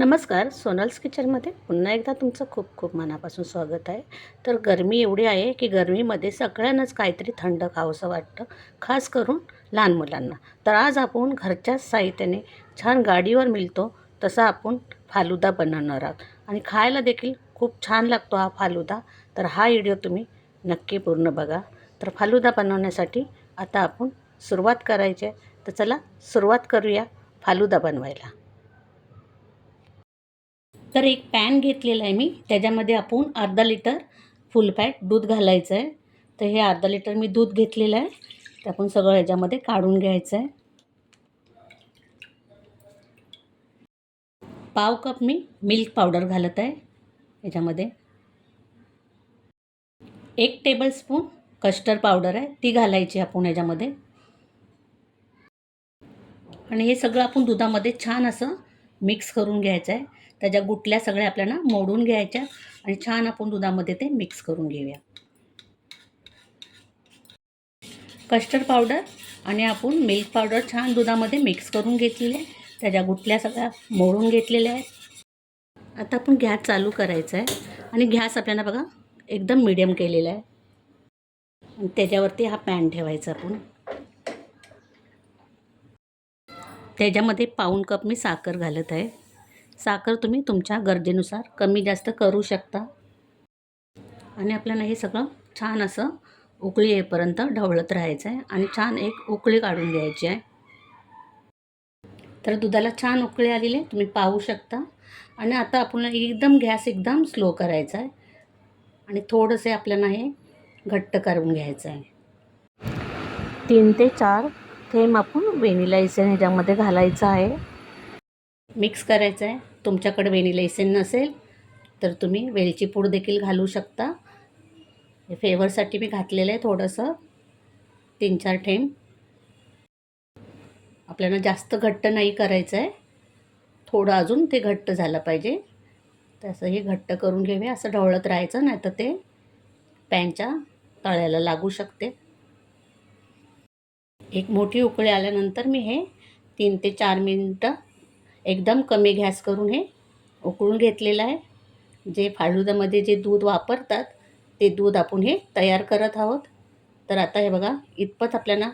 नमस्कार सोनल्स किचनमध्ये पुन्हा एकदा तुमचं खूप खूप मनापासून स्वागत आहे. तर गरमी एवढी आहे की गरमीमध्ये सगळ्यांनाच काहीतरी थंड खावंसं वाटतं खास करून लहान मुलांना. तर आज आपण घरच्याच साहित्याने छान गाडीवर मिळतो तसा आपण फालुदा बनवणार आहोत. आणि खायला देखील खूप छान लागतो हा फालुदा. तर हा व्हिडिओ तुम्ही नक्की पूर्ण बघा. तर फालुदा बनवण्यासाठी आता आपण सुरुवात करायची आहे. तर चला सुरुवात करूया फालुदा बनवायला. तर एक पॅन घेतलेला आहे मी. त्याच्यामध्ये आपण अर्धा लिटर फुल पॅट दूध घालायचं आहे. तर हे अर्धा लिटर मी दूध घेतलेलं आहे. ते आपण सगळं ह्याच्यामध्ये काढून घ्यायचं आहे. पाव कप मी मिल्क पावडर घालत आहे याच्यामध्ये एक टेबलस्पून कस्टर्ड पावडर आहे. ती घालायची आपण ह्याच्यामध्ये. आणि हे सगळं आपण दुधामध्ये छान असं मिक्स करून घ्यायचं आहे. त्याच्या गुटल्या सगळ्या आपल्याला मोडून घ्यायच्या आणि छान आपण दुधामध्ये ते मिक्स करून घेऊया. कस्टर्ड पावडर आणि आपण मिल्क पावडर छान दुधामध्ये मिक्स करून घेतलेले आहे. त्याच्या गुटल्या सगळ्या मोडून घेतलेल्या आहेत. आता आपण गॅस चालू करायचा आहे आणि गॅस आपल्याला बघा एकदम मिडियम केलेला आहे. त्याच्यावरती हा पॅन ठेवायचा आपण. त्याच्यामध्ये पाऊण कप मी साखर घालत आहे. साखर तुम्ही तुमच्या गरजेनुसार कमी जास्त करू शकता. आणि आपल्याला हे सगळं छान असं उकळी येईपर्यंत ढवळत राहायचं आहे आणि छान एक उकळी काढून घ्यायची आहे. तर दुधाला छान उकळी आलेली आहे तुम्ही पाहू शकता. आणि आता आपण एकदम गॅस एकदम स्लो करायचा आहे. आणि थोडंसं आपल्याला हे घट्ट करून घ्यायचं आहे. तीन ते चार थेंब आपण व्हेनिला इसेन ह्याच्यामध्ये घालायचं आहे. मिक्स करायचं आहे. तुमच्याकडे व्हेनिला इसेन नसेल तर तुम्ही वेलची पूड देखील घालू शकता. हे फ्लेवरसाठी मी घातलेलं आहे थोडंसं. तीन चार थेंब. आपल्याला जास्त घट्ट नाही करायचं आहे. थोडं अजून ते घट्ट झालं पाहिजे. तसं हे घट्ट करून घेऊया. असं ढवळत राहायचं नाही तर ते पॅनच्या तळ्याला लागू शकते. एक मोठी उकळी आल्यानंतर मी हे तीन ते चार मिनटं एकदम कमी गॅस करून हे उकळून घेतलेलं आहे. जे फालुद्यामध्ये जे दूध वापरतात ते दूध आपण हे तयार करत आहोत. तर आता हे बघा इतपत आपल्याला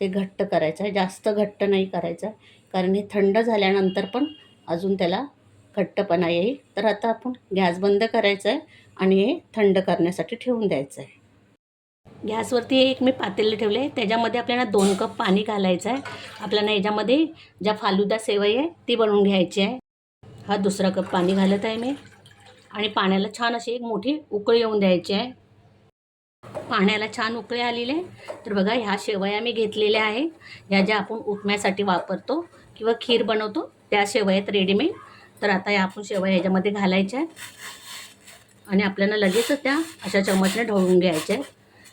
ते घट्ट करायचं आहे. जास्त घट्ट नाही करायचं आहे. कारण हे थंड झाल्यानंतर पण अजून त्याला घट्टपणा येईल. तर आता आपण गॅस बंद करायचं आहे आणि हे थंड करण्यासाठी ठेवून द्यायचं आहे. गॅसवरती एक मी पातेलं ठेवले. आहे त्याच्यामध्ये आपल्याला दोन कप पाणी घालायचं आहे. आपल्याला याच्यामध्ये ज्या फालुदा सेवई आहे ती बनवून घ्यायची आहे. हा दुसरा कप पाणी घालत आहे मी. आणि पाण्याला छान अशी एक मोठी उकळी येऊन द्यायची आहे. पाण्याला छान उकळी आलेले आहे. तर बघा ह्या शेवया मी घेतलेल्या आहे. ह्या ज्या आपण उपम्यासाठी वापरतो किंवा खीर बनवतो त्या शेवयात रेडीमेड तर आता या आपण शेवया ह्याच्यामध्ये घालायच्या आहेत. आणि आपल्याला लगेचच त्या अशा चमचने ढवळून घ्यायच्या आहेत.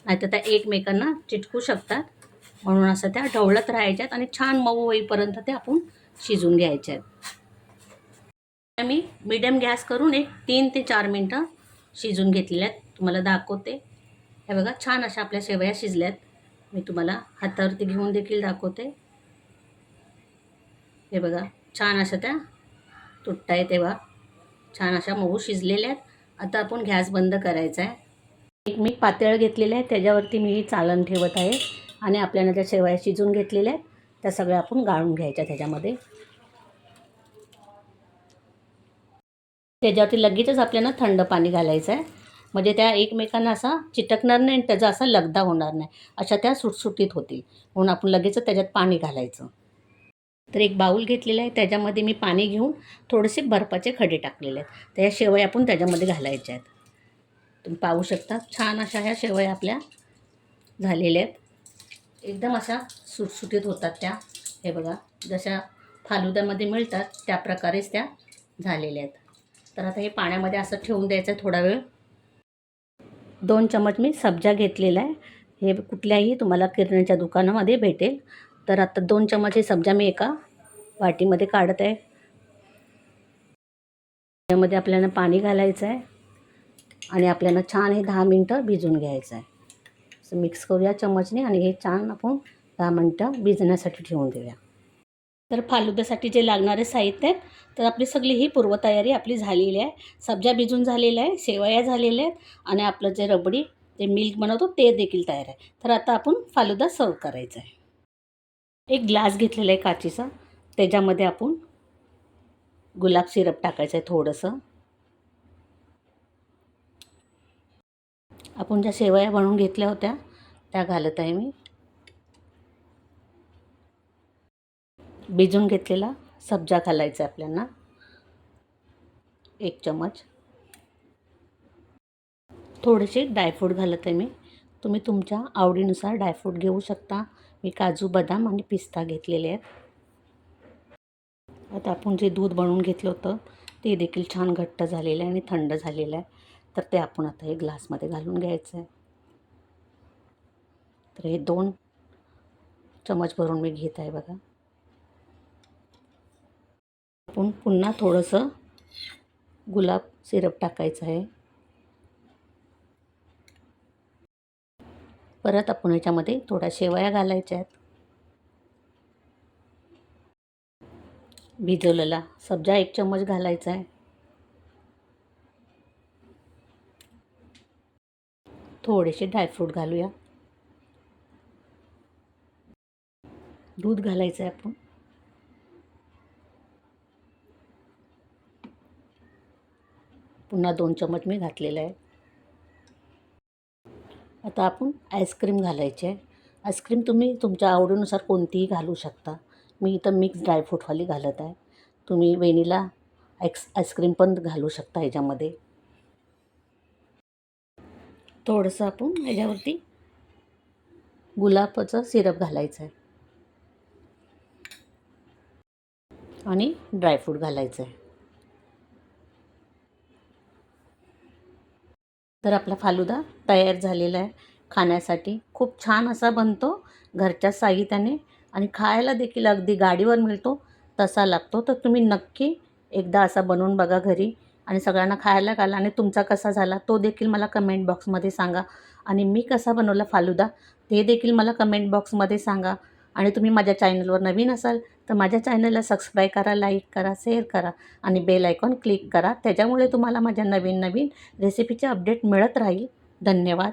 नाहीतर त्या एकमेकांना चिटकू शकतात. म्हणून असं त्या ढवळत राहायच्यात आणि छान मऊ होईपर्यंत ते आपण शिजून घ्यायच्या आहेत मी मिडियम गॅस करून एक तीन ते चार मिनटं शिजून घेतलेल्या आहेत. तुम्हाला दाखवते. हे बघा छान अशा आपल्या शेवया शिजल्यात. मी तुम्हाला हातावरती घेऊन देखील दाखवते. हे बघा छान अशा त्या तुटताय तेव्हा छान अशा मऊ शिजलेल्या आहेत. आता आपण गॅस बंद करायचा आहे. एक मी पातळ घेतलेलं आहे त्याच्यावरती मी चालन ठेवत आहे आणि आपल्याला ज्या शेवया शिजून घेतलेल्या आहेत. त्या सगळ्या आपण गाळून घ्यायच्या त्याच्यामध्ये. त्याच्यावरती लगेचच आपल्याला थंड पाणी घालायचं आहे. म्हणजे त्या एकमेकांना असा चिटकणार नाही आणि त्याचा असा लगदा होणार नाही. अशा त्या सुटसुटीत होतील. म्हणून आपण लगेचच त्याच्यात पाणी घालायचं. तर एक बाऊल घेतलेला आहे. त्याच्यामध्ये मी पाणी घेऊन थोडेसे बर्फाचे खडे टाकलेले आहेत. त्या शेवया आपण त्याच्यामध्ये घालायच्या आहेत. तुम्ही पाहू शकता. छान अशा ह्या शेवया आपल्या झालेल्या आहेत. एकदम अशा सुटसुटीत होतात त्या. हे बघा जशा फालुद्यामध्ये मिळतात त्या प्रकारेच त्या झालेल्या आहेत. तर आता हे पाण्यामध्ये असं ठेवून द्यायचं आहे थोडा वेळ. दोन चमच मी सब्जा घेतलेला आहे. हे कुठल्याही तुम्हाला किराण्याच्या दुकानामध्ये भेटेल. तर आता दोन चमच हे सब्जा मी एका वाटीमध्ये काढत आहे. त्यामध्ये आपल्याला पाणी घालायचं आहे. आणि आपल्याला छान हे दहा मिनटं भिजून घ्यायचं आहे. असं मिक्स करूया चमचने आणि हे छान आपण दहा मिनटं भिजण्यासाठी ठेवून देऊया. तर फालुद्यासाठी जे लागणारे साहित्य आहेत तर आपली सगळी ही पूर्वतयारी आपली झालेली आहे. सब्जा भिजून झालेल्या आहे शेवया झालेल्या आहेत आणि आपलं जे रबडी जे मिल्क बनवतो ते देखील तयार आहे. तर आता आपण फालुदा सर्व करायचा आहे. एक ग्लास घेतलेला आहे काचीचा. त्याच्यामध्ये आपण गुलाब सिरप टाकायचं आहे थोडंसं. आपण ज्या शेवया बनवून घेतल्या होत्या त्या घालत आहे मी. भिजून घेतलेला सब्जा घालायचा आहे आपल्याला. एक चमच थोडेसे ड्रायफ्रूट घालत आहे मी. तुम्ही तुमच्या आवडीनुसार ड्रायफ्रूट घेऊ शकता. मी काजू बदाम आणि पिस्ता घेतलेले आहेत. आता आपण जे दूध बनवून घेतलं होतं ते देखील छान घट्ट झालेलं आहे आणि थंड झालेलं आहे. तर ते आपण आता हे ग्लासमध्ये घालून घ्यायचं आहे. तर हे दोन चमच भरून मी घेत आहे बघा. आपण पुन्हा थोडंसं गुलाब सिरप टाकायचं आहे. परत आपण याच्यामध्ये थोड्या शेवया घालायच्या आहेत. भिजवलेला सब्जा एक चम्मच घालायचा आहे. थोडेसे ड्रायफ्रूट घालूया. दूध घालायचं आहे आपण. पुन्हा दोन चमच मी घातलेलं आहे. आता आपण आईस्क्रीम घालायची आहे. आईस्क्रीम तुम्ही तुमच्या आवडीनुसार कोणतीही घालू शकता. मी इथं मिक्स ड्रायफ्रूटवाली घालत आहे. तुम्ही वेनिला आईस आईस्क्रीम पण घालू शकता ह्याच्यामध्ये. थोडंसं आपण ह्याच्यावरती गुलाबाचं सिरप घालायचं आहे. आणि ड्रायफ्रूट घालायचं आहे. तर आपला फालुदा तयार झालेला आहे. खाण्यासाठी खूप छान असा बनतो. घरच्या साहित्याने आणि खायला देखील अगदी गाडीवर मिळतो तसा लागतो. तर तुम्ही नक्की एकदा असा बनवून बघा घरी. आणि सगळ्यांना खायला घाला आणि तुमचा कसा झाला तो देखील मला कमेंट बॉक्समध्ये सांगा. आणि मी कसा बनवला फालुदा ते देखील मला कमेंट बॉक्समध्ये सांगा. आणि तुम्ही माझ्या चॅनलवर नवीन असाल तर माझ्या चॅनलला सबस्क्राईब करा लाईक करा शेअर करा आणि बेल आयकॉन क्लिक करा. त्याच्यामुळे तुम्हाला माझ्या नवीन नवीन रेसिपीचे अपडेट मिळत राहील. धन्यवाद.